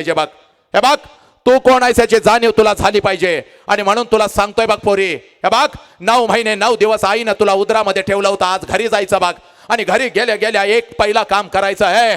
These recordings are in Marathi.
पाहिजे बघ हे बघ तू कोण आहेस याची जाणीव तुला झाली पाहिजे. आणि म्हणून तुला सांगतोय बघ पोरी हे बघ नऊ महिने नऊ दिवस आईनं तुला उदरामध्ये ठेवलं होतं आज घरी जायचं बघ. आणि घरी गेल्या गेल्या एक पहिला काम करायचं आहे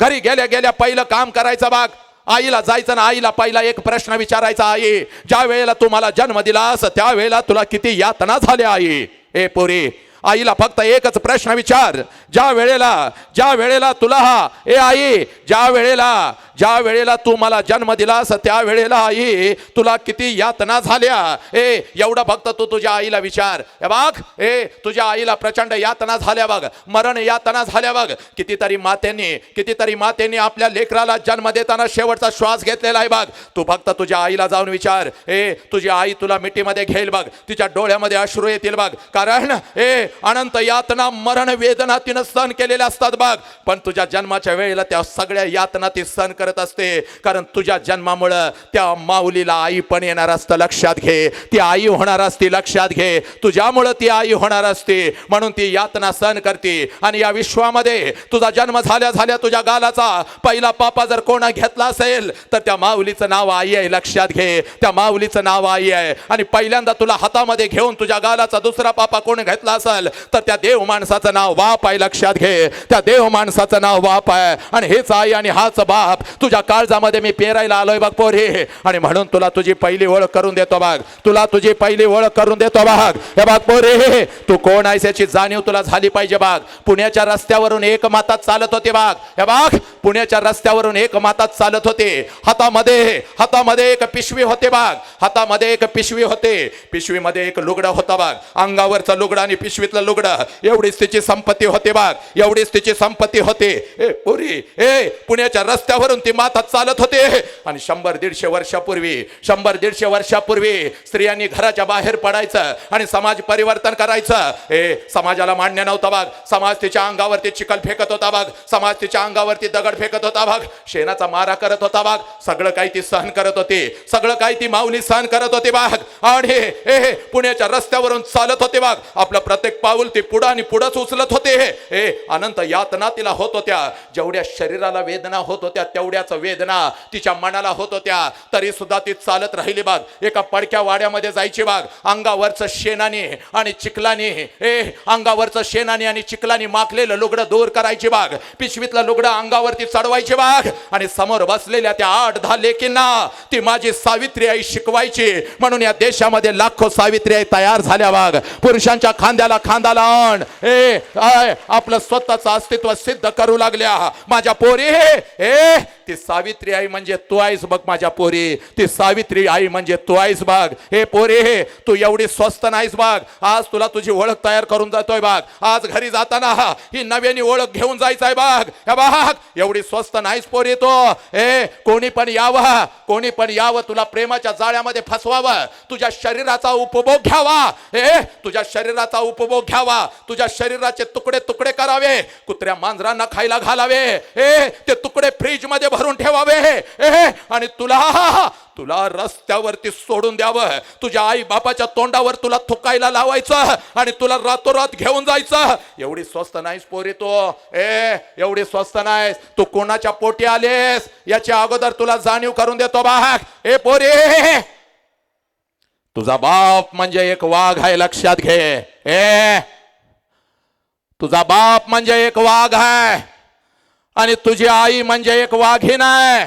घरी गेल्या गेल्या पहिलं काम करायचं बघ. आईला जायचं ना आईला पहिला एक प्रश्न विचारायचा आई ज्या वेळेला तू मला जन्म दिलास त्यावेळेला तुला किती यातना झाल्या आई? ए पोरी आईला फक्त एकच प्रश्न विचार. ज्या वेळेला ज्या वेळेला तुला हा ए आई ज्या वेळेला ज्या वेळेला तू मला जन्म दिलास त्या वेळेला आई तुला किती यातना झाल्या. ए एवढं फक्त तू तुझ्या आईला विचार. ए बघ ए तुझ्या आईला प्रचंड यातना झाल्या बघ. मरण यातना झाल्या बघ. कितीतरी मातेंनी कितीतरी मातेंनी आपल्या लेकराला जन्म देताना शेवटचा श्वास घेतलेला आहे बघ. तू फक्त तुझ्या आईला जाऊन विचार. ए तुझी आई तुला मिठीमध्ये घेईल बघ. तिच्या डोळ्यामध्ये अश्रू येतील बघ. कारण ए अनंत यातना मरण वेदना तिनं सहन केलेल्या असतात बघ. पण तुझ्या जन्माच्या वेळेला त्या सगळ्या यातना ती सहन कर करत असते. कारण तुझ्या जन्मामुळं त्या माऊलीला आई पण येणार असतं लक्षात घे. ती आई होणार असती लक्षात घे. तुझ्यामुळं ती आई होणार असते म्हणून ती यातना सहन करते. आणि या विश्वामध्ये तुझा जन्म झाल्या झाल्या तुझ्या गालाचा पहिला पापा जर कोणा घेतला असेल तर त्या माऊलीचं नाव आई आहे लक्षात घे. त्या माऊलीचं नाव आई आहे. आणि पहिल्यांदा तुला हातामध्ये घेऊन तुझ्या गालाचा दुसरा पापा कोण घेतला असेल तर त्या देव माणसाचं नाव बाप आहे लक्षात घे. त्या देव माणसाचं नाव बाप आहे. आणि हेच आई आणि हाच बाप तुझ्या काळजामध्ये मी पेरायला आलोय बघ हे आणि म्हणून तुला तुझी पहिली ओळख करून देतो बाग. तुला तुझी पहिली ओळख करून देतो बाग. हे बघ पोरी तू कोण आहेस याची जाणीव तुला झाली पाहिजे बाग. पुण्याच्या रस्त्यावरून एक मातात चालत होते बाग. हे बाग पुण्याच्या रस्त्यावरून एक मातात चालत होते. हातामध्ये हातामध्ये एक पिशवी होते बाग. हातामध्ये एक पिशवी होते. पिशवीमध्ये एक लुगडं होता बाग. अंगावरचं लुगडा आणि पिशवीतलं लुगडं. एवढीच तिची संपत्ती होते बाग. एवढीच तिची संपत्ती होते. ए पुरी ए पुण्याच्या रस्त्यावरून माता चालत होते. आणि शंभर दीडशे वर्षापूर्वी शंभर दीडशे वर्षापूर्वी स्त्रियांनी घराच्या बाहेर पडायचं आणि समाज परिवर्तन करायचं. हे समाजाला मान्य नव्हता बघ समाज तिच्या अंगावरती चिखल फेकत होता बघ समाज तिच्या अंगावरती दगड फेकत होता बघ शेणाचा मारा करत होता बघ सगळं काही ती सहन करत होती. सगळं काही ती माऊली सहन करत होती बघ आणि हे पुण्याच्या रस्त्यावरून चालत होते बघ आपलं प्रत्येक पाऊल ती पुढं आणि पुढंच उचलत होते. हे अनंत यातना तिला होत होत्या. जेवढ्या शरीराला वेदना होत होत्या तेवढ्या तेवढ्याच वेदना तिच्या मनाला होत होत्या. तरी सुद्धा ती चालत राहिली बाग एका पडक्या वाड्यामध्ये जायची बाग अंगावरचं शेणाने आणि चिखलाने ए अंगावरचं शेणाने आणि चिखलाने माखलेलं लुगडं दूर करायची बाग पिशवीतलं लुगडं अंगावरती चढवायची बाग आणि समोर बसलेल्या त्या आठ दहा लेकींना ती माझी सावित्री आई शिकवायची. म्हणून या देशामध्ये लाखो सावित्री आई तयार झाल्या बाग पुरुषांच्या खांद्याला खांदा लावून ए आपलं स्वतःचं अस्तित्व सिद्ध करू लागल्या. माझ्या पोरी ए ती सावित्री आई म्हणजे तू आहेस बघ माझ्या पोरी. ती सावित्री आई म्हणजे तू आहेस बघ. हे पोरी तू एवढी स्वस्त नाहीस बघ. आज तुला तुझी ओळख तयार करून जातोय बाग आज घरी जाताना ही नव्यानी ओळख घेऊन जायचं आहे हे बाग एवढी स्वस्त नाहीस पोरी तो. ए कोणी पण यावं कोणी पण यावं तुला प्रेमाच्या जाळ्यामध्ये फसवावं. तुझ्या शरीराचा उपभोग घ्यावा. ए तुझ्या शरीराचा उपभोग घ्यावा. तुझ्या शरीराचे तुकडे तुकडे करावे. कुत्र्या मांजरांना खायला घालावे. ए ते तुकडे फ्रीजमध्ये भरून ठेवावे ए आणि तुला तुला रस्त्यावरती सोडून द्यावं. तुझ्या आई बापाच्या तोंडावर तुला थुकायला लावायचं आणि तुला रातोरात घेऊन जायचं. एवढी स्वस्त नाहीस पोरी तो. ए एवढी स्वस्त नाहीस. तू कोणाच्या पोटी आलेस? याच्या अगोदर तुला जाणीव करून देतो बाग ए पोरी. तुझा बाप म्हणजे एक वाघ आहे लक्षात घे. ए तुझा बाप म्हणजे एक वाघ आहे. आणि तुझी आई म्हणजे एक वाघीण आहे.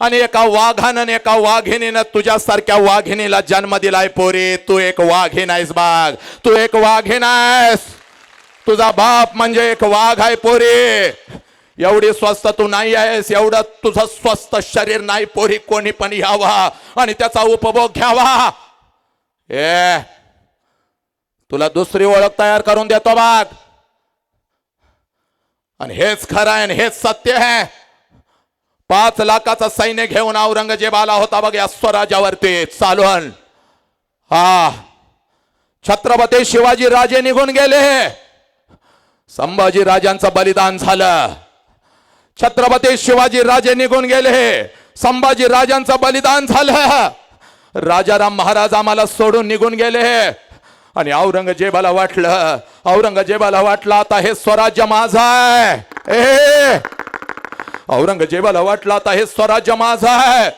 आणि एका वाघानं आणि एका वाघिणीनं तुझ्यासारख्या वाघिणीला जन्म दिलाय पोरी. तू एक वाघीण आहेस बाग तू एक वाघीण आहेस. तुझा बाप म्हणजे एक वाघ आहे पोरी. एवढी स्वस्त तू नाही आहेस. एवढं तुझं स्वस्त शरीर नाही पोरी. कोणी पण यावा आणि त्याचा उपभोग घ्यावा. ए तुला दुसरी ओळख तयार करून देतो बाग आणि हेच खरं आहे आणि हेच सत्य आहे. पाच लाखाचा सैन्य घेऊन औरंगजेब आला होता बघ या स्वराज्यावरती. चालवण हा. छत्रपती शिवाजी राजे निघून गेले. संभाजी राजांचं बलिदान झालं. छत्रपती शिवाजी राजे निघून गेले. संभाजी राजांचं बलिदान झालं. राजाराम महाराज आम्हाला सोडून निघून गेले. आणि औरंगजेबाला वाटलं औरंगजेबाला वाटलं आता हे स्वराज्य माझं आहे. ए औरंगजेबाला वाटलं आता हे स्वराज्य माझं आहे.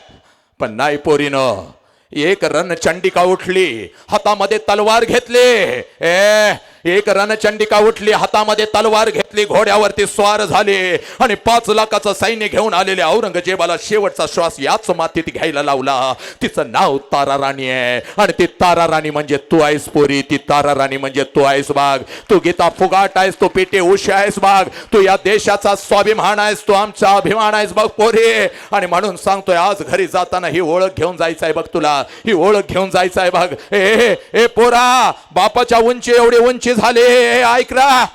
पण नाही पोरीनं एक रणचंडिका उठली हातामध्ये तलवार घेतली. ए एक रणचंडिका उठली हातामध्ये तलवार घेतली घोड्यावरती स्वार झाले आणि पाच लाखाचं सैन्य घेऊन आलेले औरंगजेबाला शेवटचा श्वास याच मातीत घ्यायला लावला. तिचं नाव तारा राणी आहे. आणि ती तारा राणी म्हणजे तू आहेस पोरी ती तारा राणी म्हणजे तू आहेस बाग. तू गीता फुगाट आहेस तू पेटे उशी आहेस बाग. तू या देशाचा स्वाभिमान आहेस तू आमचा अभिमान आहेस बघ पोरी. आणि म्हणून सांगतोय आज घरी जाताना ही ओळख घेऊन जायचं आहे बघ तुला. ही ओळख घेऊन जायचं आहे बघ ए ए पोरा बापाच्या उंची एवढी उंची झाली. झाले ऐकरा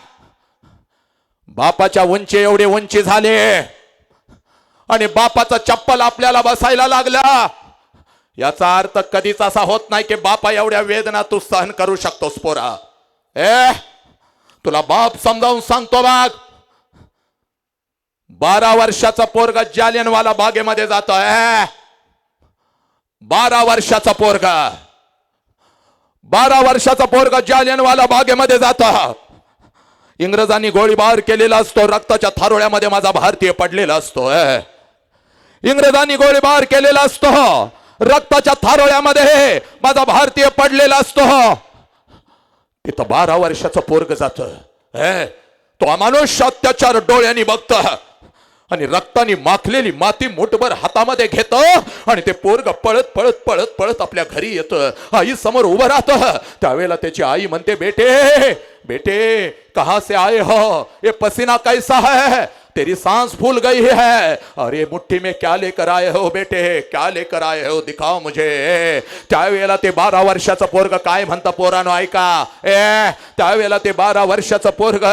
बापाच्या उंची एवढे उंची झाले. आणि बापाचा चप्पल आपल्याला बसायला लागला. याचा अर्थ कधीच असा होत नाही की बापा एवढ्या वेदना तू सहन करू शकतोस पोरा. ए तुला बाप समजावून सांगतो बाग. बारा वर्षाचा पोरगा जालियनवाला बागेमध्ये जातोय. बारा वर्षाचा पोरगा. बारा वर्षाचा पोरगा जालियनवाला बागेमध्ये जातो. इंग्रजांनी गोळीबार केलेला असतो रक्ताच्या थारोळ्यामध्ये माझा भारतीय पडलेला असतो. इंग्रजांनी गोळीबार केलेला असतो रक्ताच्या थारोळ्यामध्ये माझा भारतीय पडलेला असतो. तिथं बारा वर्षाचं पोरग जात. तो अमानुष अत्याचार डोळ्यांनी बघत. आणि रक्तानी माखलेली माती मुठभर हातामध्ये घेत आणि ते पोरग पळत पळत पळत पळत आपल्या घरी येत. आई समोर उभं राहत. त्यावेळेला त्याची आई म्हणते बेटे बेटे कहा से आए हो? ये पसीना कैसा है? तेरी सांस फूल गई है अरे, मुट्ठी में क्या लेकर आए हो बेटे? क्या लेकर आए हो? दिखाओ मुझे। त्यावेळेला ते बारा वर्षाचं पोरग काय म्हणतं पोरानो, ऐका? ए त्यावेळेला ते बारा वर्षाचं पोरग,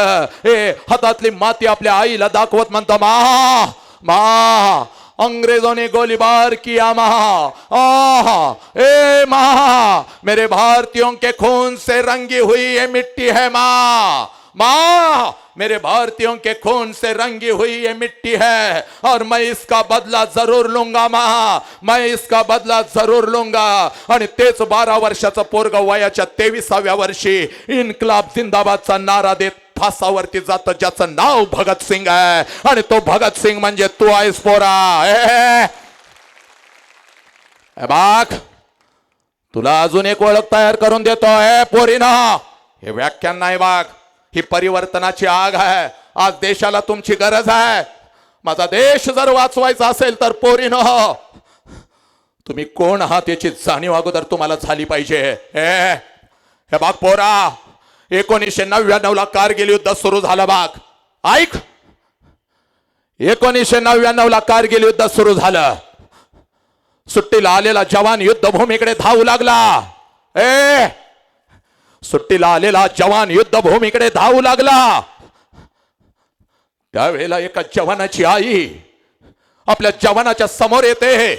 ए, हातातली माती आपल्या आईला दाखवत म्हणतं, मा मा अंग्रेज़ों ने गोलीबार किया महा ए महा मेरे भारतीयों के खून से रंगी हुई ये मिट्टी है, माँ माँ मेरे भारतीयों के खून से रंगी हुई ये मिट्टी है और मैं इसका बदला जरूर लूंगा माँ मैं इसका बदला जरूर लूंगा। आणि तेच बारा वर्षाचं पोरग वयाच्या तेविसाव्या वर्षी इन्कलाब जिंदाबादचा नारा देत फासावरती जात ज्याचं नाव भगत सिंग आहे. आणि तो भगत सिंग म्हणजे तू आहेस पोरा. ए, ए तुला अजून एक ओळख तयार करून देतो ए पोरीना. हे व्याख्यान नाही बाग ही परिवर्तनाची आग आहे. आज देशाला तुमची गरज आहे. माझा देश जर वाचवायचा असेल तर पोरीनो तुम्ही कोण आहात याची जाणीव अगोदर तुम्हाला झाली पाहिजे. ए हे बाग पोरा एकोणीसशे नव्याण्णव ला कारगिल युद्ध सुरू झालं बाग ऐक. एकोणीसशे नव्याण्णव ला कारगिल युद्ध सुरू झालं. सुट्टीला आलेला जवान युद्धभूमीकडे धावू लागला. ए सुट्टीला आलेला जवान युद्धभूमीकडे धावू लागला. त्यावेळेला एका जवानाची आई आपल्या जवानाच्या समोर येते.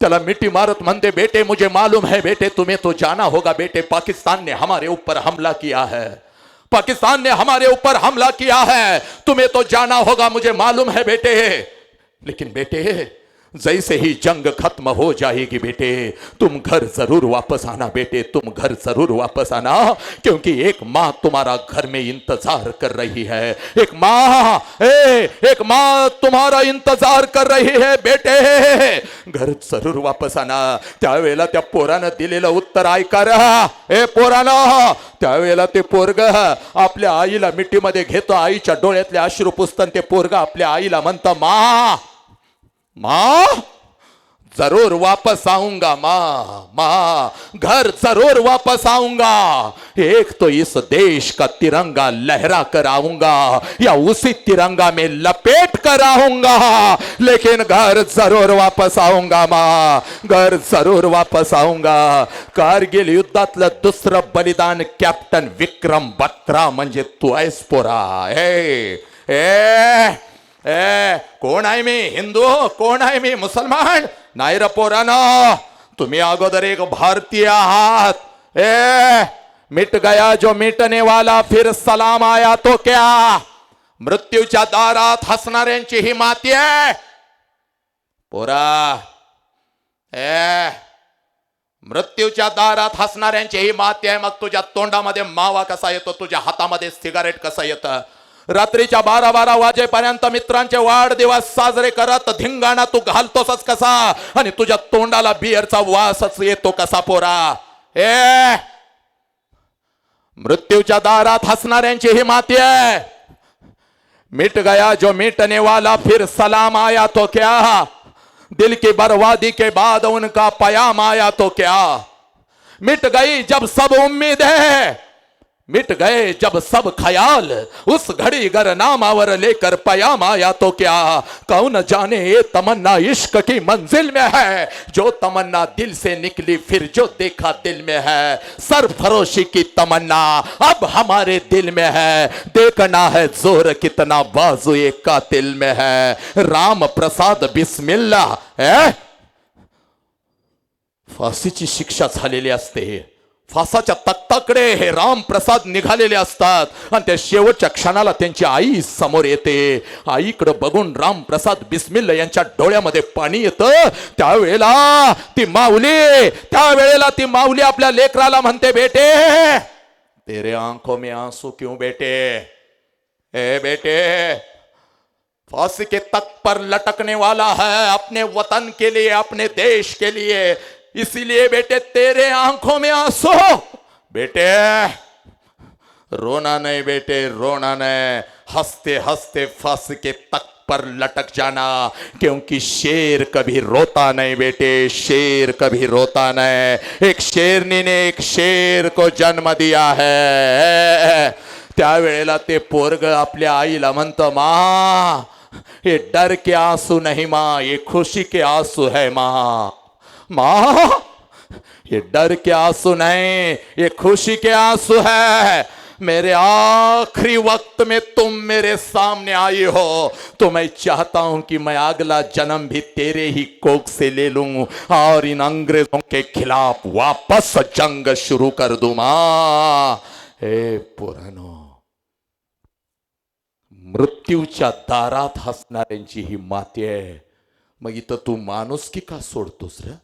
त्याला मिट्टी मारत म्हणते, बेटे, मुझे मालूम है, बेटे, तुम्हें तो जाना होगा, बेटे, पाकिस्तान ने हमारे ऊपर हमला किया है। पाकिस्तान ने हमारे ऊपर हमला किया है। तुम्हें तो जाना होगा, मुझे मालूम है, बेटे। लेकिन बेटे जैसे ही जंग खत्म हो जाएगी बेटे तुम घर जरूर वापस आना बेटे तुम घर जरूर वापस आना क्योंकि एक माँ तुम्हारा घर में इंतजार कर रही है। एक माँ एक माँ तुम्हारा इंतजार कर रही है बेटे। घर जरूर वापस आना। त्यावेळेला त्या पोरानं दिलेलं उत्तर ऐका रा. ए पोरानं त्यावेळेला ते पोरग आपल्या आईला मिठीमध्ये घेतो आईच्या डोळ्यातले अश्रू पुसतं ते पोरग आपल्या आईला म्हणतं मा माँ, ज़रूर वापस आऊँगा माँ माँ, घर ज़रूर वापस आऊँगा। एक तो इस देश का तिरंगा लहरा कर आऊँगा या उसी तिरंगा में लपेट कर आऊँगा। लेकिन घर ज़रूर वापस आऊँगा माँ, घर ज़रूर वापस आऊँगा। कारगिल युद्धातलं दुसरं बलिदान कॅप्टन विक्रम बत्रा, म्हणजे तू आहेस ए ए ए कोण आहे मी हिंदू कोण आहे मी मुसलमान नाही र पोरानो तुम्ही अगोदर एक भारतीय आहात ए मिट गया जो मिटने वाला फिर सलाम आया तो क्या मृत्यूच्या दारात हसणाऱ्यांची ही माती आहे पोरा ए मृत्यूच्या दारात हसणाऱ्यांची ही माती आहे मग तुझ्या तोंडामध्ये मावा कसा येतो तुझ्या हातामध्ये सिगारेट कसं येतं रात्रीच्या बारा बारा वाजेपर्यंत मित्रांचे वाढदिवस साजरे करत धिंगाणा तू घालतोसच कसा? आणि तुझ्या तोंडाला बियरचा वासच येतो कसा पोरा? ए! मृत्यूच्या दारात हसणाऱ्यांची ही माती आहे. मिट गया जो मिटने वाला फिर सलाम आया तो क्या? दिल की बर्बादी के बाद उनका पयाम आया तो क्या? मिट गई जब सब उम्मीद है। मिट गए जब सब ख्याल। उस घड़ी गर नामावर लेकर पयाम आया तो क्या? कौन जाने ये तमन्ना इश्क की मंजिल में है? जो तमन्ना दिल से निकली फिर जो देखा दिल में है। सरफरोशी की तमन्ना अब हमारे दिल में है। देखना है ज़ोर कितना बाजू एक का दिल में है। राम प्रसाद बिस्मिल्ला है फाशीची शिक्षा झालेली असते। फासाच्या तक्ताकडे हे रामप्रसाद निघालेले असतात. आणि त्या शेवटच्या क्षणाला त्यांची आई समोर येते. आईकडे बघून रामप्रसाद बिस्मिल्ल यांच्या डोळ्यामध्ये पाणी येतं. त्यावेळेला ती माऊली त्यावेळेला ती माऊली आपल्या लेकराला म्हणते बेटे तेरे आंखों में आंसू क्यों बेटे? ए बेटे फांसी के तक पर लटकने वाला है अपने वतन के लिए अपने देश के लिए। इसीलिए बेटे, तेरे आँखों में आँसू बेटे, रोना नहीं बेटे, रोना नहीं। हँसते हँसते फांसी के तक पर लटक जाना, क्योंकि शेर कभी रोता नहीं बेटे, शेर कभी रोता नहीं। एक शेरनी ने एक शेर को जन्म दिया है। त्यावेळेला ते पोरग आपल्या आईला म्हणतं, मा ये डर के आँसू नहीं माँ, ये खुशी के आँसू है माँ. माँ, ये डर के आँसू नहीं, ये खुशी के आँसू है। मेरे आखिरी वक्त में तुम मेरे सामने आई हो। तो मैं चाहता हूँ कि मैं अगला जन्म भी तेरे ही कोख से ले लूँ और इन अंग्रेज़ों के खिलाफ वापस जंग शुरू कर दूँ। माँ हे पुरानो मृत्यूच्या दारात हसणाऱ्यांची ही माती। आहे मग इथं तू माणुसकी का सोडतोस रे